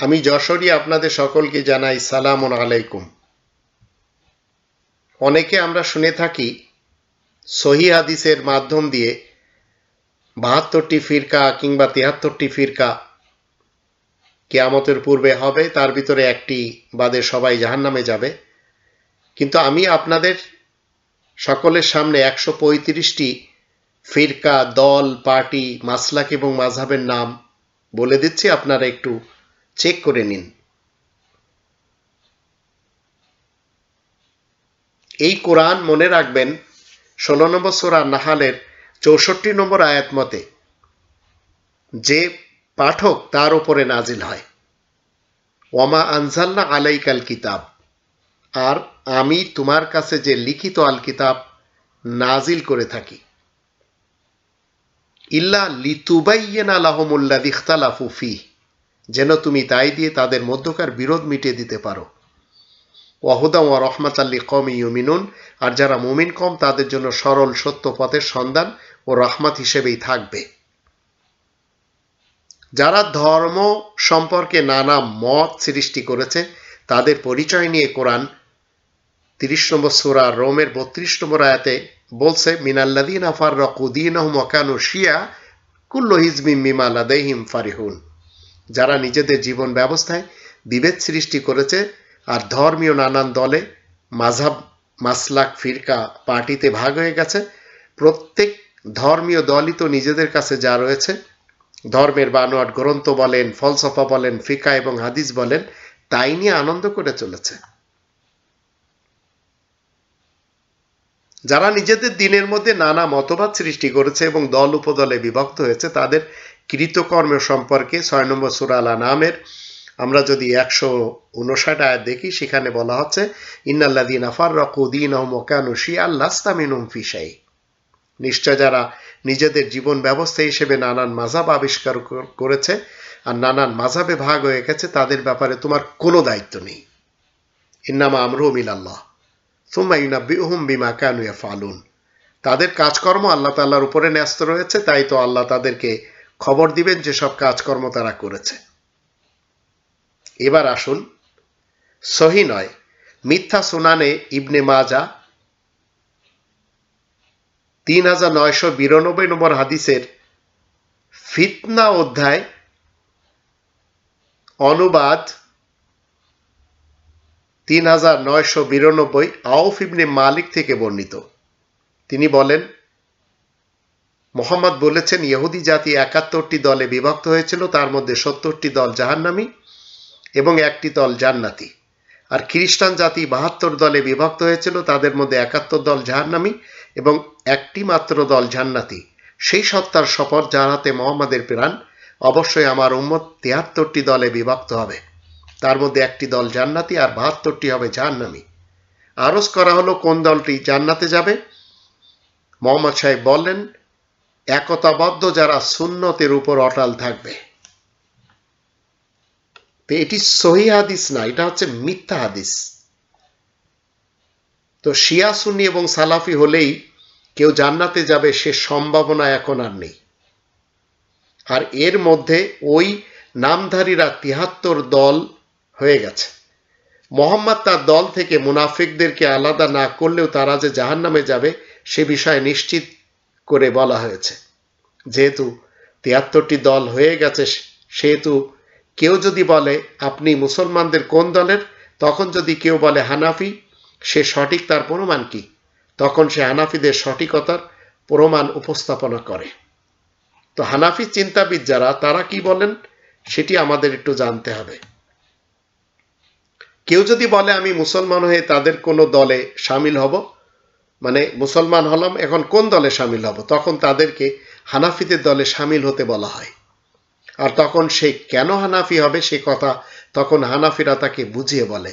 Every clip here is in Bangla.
আমি যশোরী আপনাদের সকলকে জানাই সালাম আলাইকুম। অনেকে আমরা শুনে থাকি সহি হাদিসের মাধ্যম দিয়ে বাহাত্তরটি ফিরকা কিংবা তিয়াত্তরটি ফিরকা কেয়ামতের পূর্বে হবে, তার ভিতরে একটি বাদে সবাই জাহান্নামে যাবে। কিন্তু আমি আপনাদের সকলের সামনে একশো পঁয়ত্রিশটি ফিরকা, দল, পার্টি, মাসলাক এবং মাঝহাবের নাম বলে দিচ্ছি। আপনারা একটু চেক করে নিন। এই কোরআন মনে রাখবেন, ষোলো নম্বর সোরা নাহালের চৌষট্টি নম্বর আয়াত মতে, যে পাঠক তার উপরে নাজিল হয়। ওমা আনজাল্লা আলাইকাল কিতাব, আর আমি তোমার কাছে যে লিখিত আল কিতাব নাজিল করে থাকি। ইল্লা লিতুবাইয়েনা লাহমুল্লা দিখতালাফু ফি যেন তুমি তাই দিয়ে তাদের মধ্যকার বিরোধ মিটিয়ে দিতে পারো। ওয়াহুদা ও রহমাত আল্লি কম ইউমিনুন, আর যারা মুমিন কম, তাদের জন্য সরল সত্য পথের সন্ধান ও রহমাত হিসেবেই থাকবে। যারা ধর্ম সম্পর্কে নানা মত সৃষ্টি করেছে, তাদের পরিচয় নিয়ে কোরআন তিরিশ নম্বর সুরা রোমের বত্রিশ নম্বর আয়াতে বলছে মিনাল্লাদিন আফার রকুদ্দিন শিয়া, কুল্ল হিজমিম মিমালাদেহিম ফারিহুন। যারা নিজেদের জীবন ব্যবস্থায় বিভেদ সৃষ্টি করেছে আর ধর্মীয় নানান দলে মাঝাব মাসলাক ফিরকা পার্টিতে ভাগ হয়ে গেছে, প্রত্যেক ধর্মীয় দলই তো নিজেদের কাছে যা রয়েছে। ধর্মের বানোয়াট গ্রন্থ বলেন, ফলসফা বলেন, ফিকা এবং হাদিস বলেন, তাই নিয়ে আনন্দ করে চলেছে। যারা নিজেদের দিনের মধ্যে নানা মতবাদ সৃষ্টি করেছে এবং দল উপদলে বিভক্ত হয়েছে, তাদের কৃতকর্ম সম্পর্কে ছয় নম্বর সুরাল নামের আমরা যদি একশো উনষাট আয়াত দেখি, সেখানে বলা হচ্ছে ইন্নাল্লাদিন আফার রকুদ্দিন মকানুশি আল্লাস্তামিনুম ফিসাই নিশ্চয় যারা নিজেদের জীবন ব্যবস্থা হিসেবে নানান মাঝাব আবিষ্কার করেছে আর নানান মাঝাবে ভাগ হয়ে গেছে, তাদের ব্যাপারে তোমার কোনো দায়িত্ব নেই। ইন্নামা আমরুমিল আল্লাহ তাদের কাজকর্ম আল্লাহ তাল্লাহর উপরে ন্যস্ত রয়েছে, তাই তো আল্লাহ তাদেরকে খবর দিবেন যে সব কাজকর্ম তারা করেছে। এবার আসুন, সহি নয়, মিথ্যা সুনানে ইবনে মাজা তিন হাজার নয়শো বিরানব্বই নম্বর হাদিসের ফিতনা অধ্যায় অনুবাদ তিন হাজার নয়শো বিরানব্বই আউফ ইবনে মালিক থেকে বর্ণিত। তিনি বলেন, মোহাম্মদ বলেছেন, ইহুদি জাতি একাত্তরটি দলে বিভক্ত হয়েছিল, তার মধ্যে সত্তরটি দল জাহান্নামী এবং একটি দল জান্নাতি। আর খ্রিস্টান জাতি বাহাত্তর দলে বিভক্ত হয়েছিল, তাদের মধ্যে একাত্তর দল জাহান্নামী এবং একটি মাত্র দল জান্নাতি। সেই সত্তার শপথ যার হাতে মোহাম্মদের প্রাণ, অবশ্যই আমার উম্মত তিয়াত্তরটি দলে বিভক্ত হবে। তার মধ্যে একটি দল জান্নাতি আর বাহাত্তরটি হবে জাহান্নামী। আরজ করা হলো কোন দলটি জান্নাতে যাবে? মোহাম্মদ সাহেব বললেন, একতাবদ্ধ যারা সুন্নতের উপর অটাল থাকবে। তো এটি সহি হাদিস না, এটা হচ্ছে মিথ্যা হাদিস। তো শিয়া, সুন্নি এবং সালাফি হলেই কেউ জান্নাতে যাবে সে সম্ভাবনা এখন আর নেই। আর এর মধ্যে ওই নামধারীরা তিহাত্তর দল হয়ে গেছে। মোহাম্মদ তার দল থেকে মুনাফিকদেরকে আলাদা না করলেও তারা যে জাহান নামে যাবে, সে বিষয়ে নিশ্চিত করে বলা হয়েছে। যেহেতু তিয়াত্তরটি দল হয়ে গেছে, সেহেতু কেউ যদি বলে, আপনি মুসলমানদের কোন দলের? তখন যদি কেউ বলে, হানাফি, সে সঠিক তার প্রমাণ কি? তখন সে হানাফিদের সঠিকতার প্রমাণ উপস্থাপনা করে। তো হানাফি চিন্তাবিদ যারা, তারা কি বলেন? সেটি আমাদের একটু জানতে হবে। কেউ যদি বলে, আমি মুসলমান হয়ে তাদের কোনো দলে সামিল হব? মানে মুসলমান হলাম, এখন কোন দলে সামিল হব? তখন তাদেরকে হানাফিদের দলে সামিল হতে বলা হয়। আর তখন সে কেন হানাফি হবে, সে কথা তখন হানাফিরা তাকে বুঝিয়ে বলে।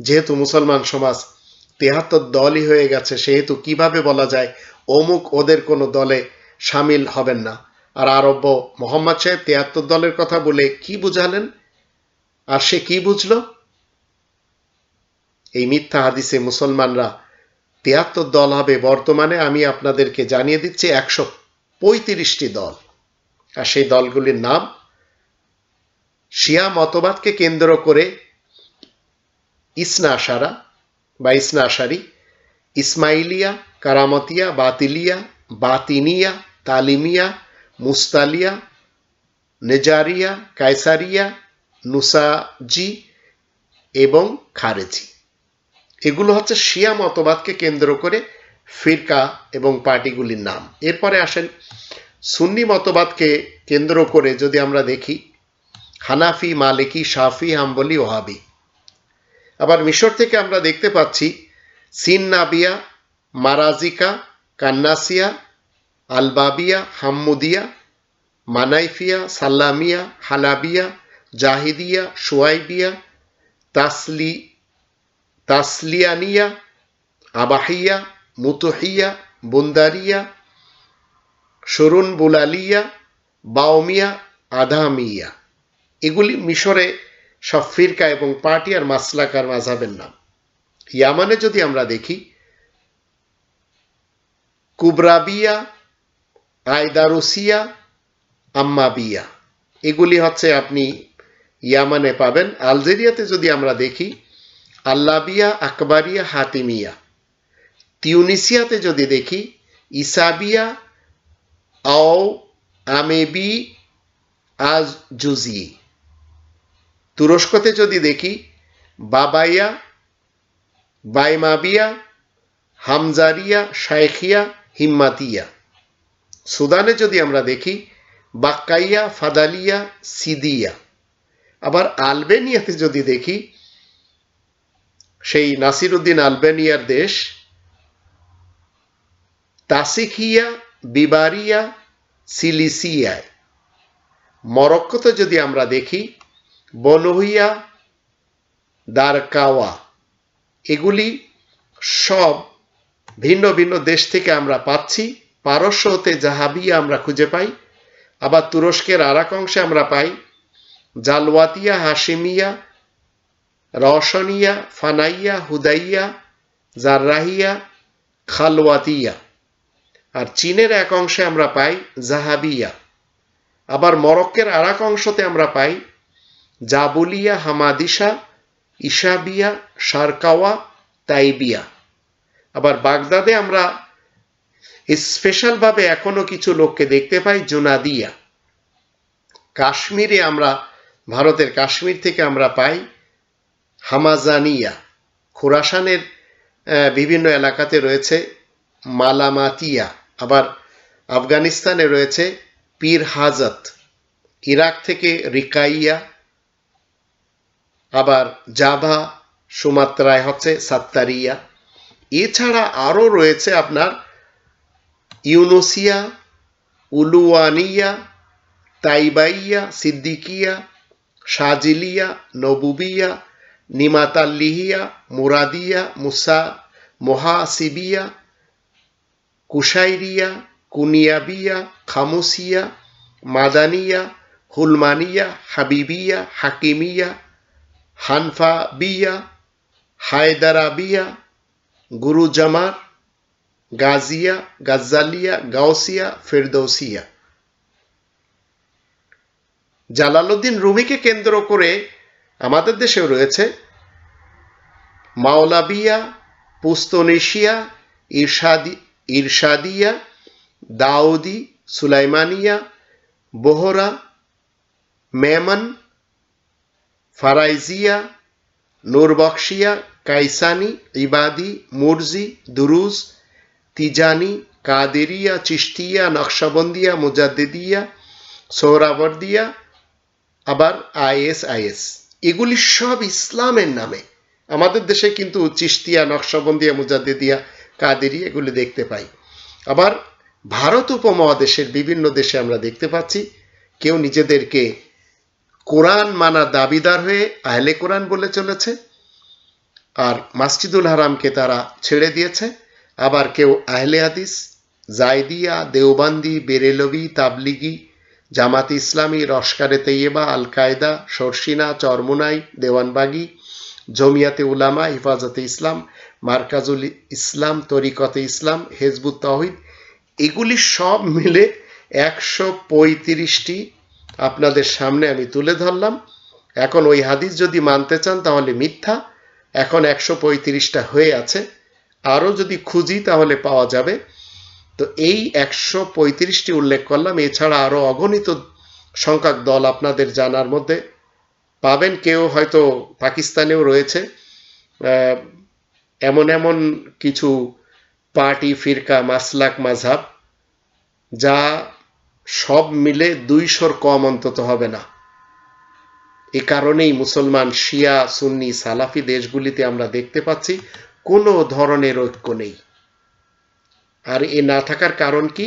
যেহেতু মুসলমান সমাজ তেহাত্তর দলই হয়ে গেছে, সেহেতু কীভাবে বলা যায় অমুক ওদের কোনো দলে সামিল হবেন না। আর আরব্য মোহাম্মদ সাহেব তেহাত্তর দলের কথা বলে কি বুঝালেন? আর সে কি বুঝল? এই মিথ্যা হাদিসে মুসলমানরা তিয়াত্তর দল হবে। বর্তমানে আমি আপনাদেরকে জানিয়ে দিচ্ছি একশো পঁয়ত্রিশটি দল। আর সেই দলগুলির নাম শিয়া মতবাদকে কেন্দ্র করে ইসনা আশারা বা ইসনা আশারি ইসমাইলিয়া, কারামতিয়া, বাতিলিয়া, বাতিনিয়া, তালিমিয়া, মুস্তালিয়া, নেজারিয়া, কায়সারিয়া, নুসাজি এবং খারেজি। এগুলো হচ্ছে শিয়া মতবাদকে কেন্দ্র করে ফিরকা এবং পার্টিগুলির নাম। এরপরে আসেন সুন্নি মতবাদকে কেন্দ্র করে যদি আমরা দেখি, হানাফি, মালিকি, শাফি, হাম্বলি, ওহাবি। আবার মিশর থেকে আমরা দেখতে পাচ্ছি, সিন নাবিয়া, মারাজিকা, কান্নাসিয়া, আলবাবিয়া, হাম্মুদিয়া, মানাইফিয়া, সাল্লামিয়া হালাবিয়া জাহিদিয়া সোয়াইবিয়া তাসলি তাসলিয়ানিয়া, আবাহিয়া, মুতুহিয়া, বুন্দারিয়া সরুন বুলালিয়া বাওমিয়া, আধামিয়া। এগুলি মিশরে সব ফিরকা এবং পার্টি আর মাসলাকার মাঝাবের নাম। ইয়ামানে যদি আমরা দেখি, কুবরাবিয়া আয়দারুসিয়া আম্মাবিয়া। এগুলি হচ্ছে আপনি ইয়ামানে পাবেন। আলজেরিয়াতে যদি আমরা দেখি আল্লাবিয়া, আকবরিয়া, হাতিমিয়া। তিউনিসিয়াতে যদি দেখি, ইসাবিয়া, আও, আমেবি আজ জুজি তুরস্কতে যদি দেখি, বাবাইয়া, বাইমাবিয়া, হামজারিয়া, শাইখিয়া, হিম্মাতিয়া। সুদানে যদি আমরা দেখি, বাক্কাইয়া, ফাদালিয়া, সিদিয়া। আবার আলবেনিয়াতে যদি দেখি সেই নাসিরুদ্দিন আলবেনিয়ার দেশ তাসিখিয়া বিবারিয়া, সিলিসিয়ায়। মরক্কোতে যদি আমরা দেখি বনহুইয়া দারকাওয়া, এগুলি সব ভিন্ন ভিন্ন দেশ থেকে আমরা পাচ্ছি। পারস্য হতে জাহাবিয়া আমরা খুঁজে পাই, আবার তুরস্কের আরাক অংশে আমরা পাই। জালওয়াতিয়া হাসিমিয়া রওশনিয়া ফানাইয়া, হুদাইয়া, জাররাহিয়া, খালওয়াতিয়া। আর চীনের এক অংশে আমরা পাই জাহাবিয়া। আবার মরক্কের আর এক অংশতে আমরা পাই জাবুলিয়া, হামাদিসা ইসাবিয়া সারকাওয়া তাইবিয়া। আবার বাগদাদে আমরা স্পেশালভাবে এখনও কিছু লোককে দেখতে পাই, জোনাদিয়া। কাশ্মীরে আমরা, ভারতের কাশ্মীর থেকে আমরা পাই হামাজানিয়া, খোরাসানের বিভিন্ন এলাকাতে রয়েছে মালামাতিয়া, আবার আফগানিস্তানে রয়েছে পীর হাজত, ইরাক থেকে রিকাইয়া, আবার জাভা, সুমাত্রায় হচ্ছে সাত্তারিয়া। এছাড়া আরও রয়েছে আপনার ইউনোসিয়া উলুয়ানিয়া তাইবাইয়া, সিদ্দিকিয়া, সাজিলিয়া, নবুবিয়া নিমাতাল্লিহিয়া, মুরাদিয়া, মুসা, মোহাসিবিয়া, কুশাইরিয়া, কুনিয়াবিয়া, খামুসিয়া, মাদানিয়া, হুলমানিয়া, হাবিবিয়া, হাকিমিয়া, হানফাবিয়া, হায়দারাবিয়া গুরুজামার গাজিয়া, গাজ্জালিয়া গাউসিয়া ফেরদৌসিয়া। জালালউদ্দিন রুমিকে কেন্দ্র করে আমাদের দেশেও রয়েছে মাওলাবিয়া, পুস্তনেশিয়া, ইরশাদি, ইরশাদিয়া, দাউদি, সুলাইমানিয়া, বোহরা, মেমন, ফারাইজিয়া নূরবক্সিয়া কাইসানি, ইবাদি, মুরজি, দুরুজ, তিজানি, কাদেরিয়া চিস্তিয়া নকশবন্দিয়া, মুজাদ্দিদিয়া, সোহরাবর্দিয়া, আবার আইএস আইএস এগুলি সব ইসলামের নামে। আমাদের দেশে কিন্তু চিস্তিয়া নকশবন্দিয়া মুজাদ্দিদিয়া, কাদেরি এগুলি দেখতে পাই। আবার ভারত উপমহাদেশের বিভিন্ন দেশে আমরা দেখতে পাচ্ছি, কেউ নিজেদেরকে কোরআন মানা দাবিদার হয়ে আহলে কোরআন বলে চলেছে, আর মাসজিদুল হারামকে তারা ছেড়ে দিয়েছে, আবার কেউ আহলে হাদিস জাইদিয়া দেওবান্দি, বেরেলবি, তাবলিগি, জামাত ইসলামী, রস্কারে তৈয়বা আল কায়দা সরসিনা, চরমুনাই, দেওয়ানবাগি জমিয়াতে উলামা, হেফাজতে ইসলাম, মার্কাজুল ইসলাম, তরিকতে ইসলাম, হেজবুত তহিদ এগুলি সব মিলে একশো পঁয়ত্রিশটি আপনাদের সামনে আমি তুলে ধরলাম। এখন ওই হাদিস যদি মানতে চান তাহলে মিথ্যা। এখন একশো পঁয়ত্রিশটা হয়ে আছে। আরও যদি খুঁজি তাহলে পাওয়া যাবে। তো এই একশো পঁয়ত্রিশটি উল্লেখ করলাম। এছাড়া আরও অগণিত সংখ্যক দল আপনাদের জানার মধ্যে পাবেন, কেউ হয়তো পাকিস্তানেও রয়েছে। এমন এমন কিছু পার্টি, ফিরকা, মাসলাক, মাঝহাব, যা সব মিলে দুইশোর কম অন্তত হবে না। এ কারণেই মুসলমান শিয়া, সুন্নি, সালাফি দেশগুলিতে আমরা দেখতে পাচ্ছি, কোনো ধরনের ঐক্য নেই। আর এ না থাকার কারণ কি?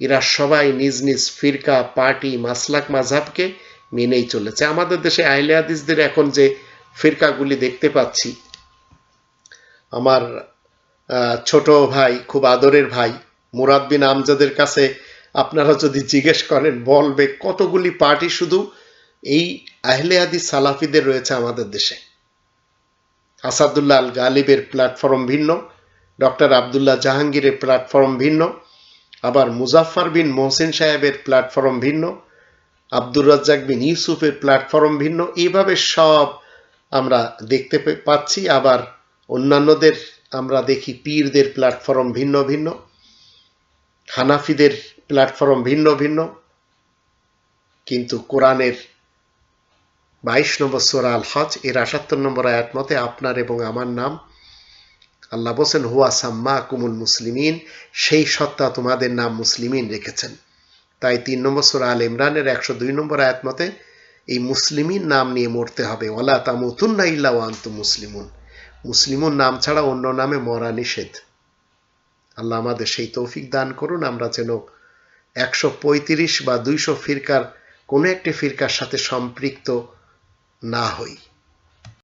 এরা সবাই নিজ নিজ ফিরকা, পার্টি, মাসলাক, মাঝহাবকে মেনেই চলেছে। আমাদের দেশে আহলে হাদিসদের এখন যে ফিরকাগুলি দেখতে পাচ্ছি, আমার ছোট ভাই, খুব আদরের ভাই মুরাদ বিন আমজাদের কাছে আপনারা যদি জিজ্ঞেস করেন, বলবে কতগুলি পার্টি শুধু এই আহলে হাদিস সালাফিদের রয়েছে আমাদের দেশে। আসাদুল্লাহ আল গালিবের প্ল্যাটফর্ম ভিন্ন, ডক্টর আবদুল্লাহ জাহাঙ্গীরের প্ল্যাটফর্ম ভিন্ন, আবার মুজাফফর বিন মোহসিন সাহেবের প্ল্যাটফর্ম ভিন্ন আব্দুর রাজ্জাক বিন ইউসুফের প্ল্যাটফর্ম ভিন্ন। এইভাবে সব আমরা দেখতে পাচ্ছি। আবার অন্যান্যদের আমরা দেখি, পীরদের প্ল্যাটফর্ম ভিন্ন ভিন্ন, হানাফিদের প্ল্যাটফর্ম ভিন্ন ভিন্ন। কিন্তু কোরআনের বাইশ নম্বর সোরা আল হজ এর আটাত্তর নম্বর আয়াত মতে, আপনার এবং আমার নাম আল্লাহ বলছেন, হুয়া সাম্মা কুমুল মুসলিমিন সেই সত্তা তোমাদের নাম মুসলিমিন রেখেছেন। তাই তিন নম্বর সোরা আল ইমরানের একশো দুই নম্বর আয়াত মতে, এই মুসলিমিন নাম নিয়ে মরতে হবে। ওলা তামুতুন্না ইল্লা ওয়ান্তু মুসলিমুন। মুসলিমুন নাম ছাড়া অন্য নামে মরা নিষেধ। আল্লাহ আমাদের সেই তৌফিক দান করুন, আমরা যেন একশো পঁয়ত্রিশ বা দুইশো ফিরকার কোনো একটি ফিরকার সাথে সম্পৃক্ত না হই।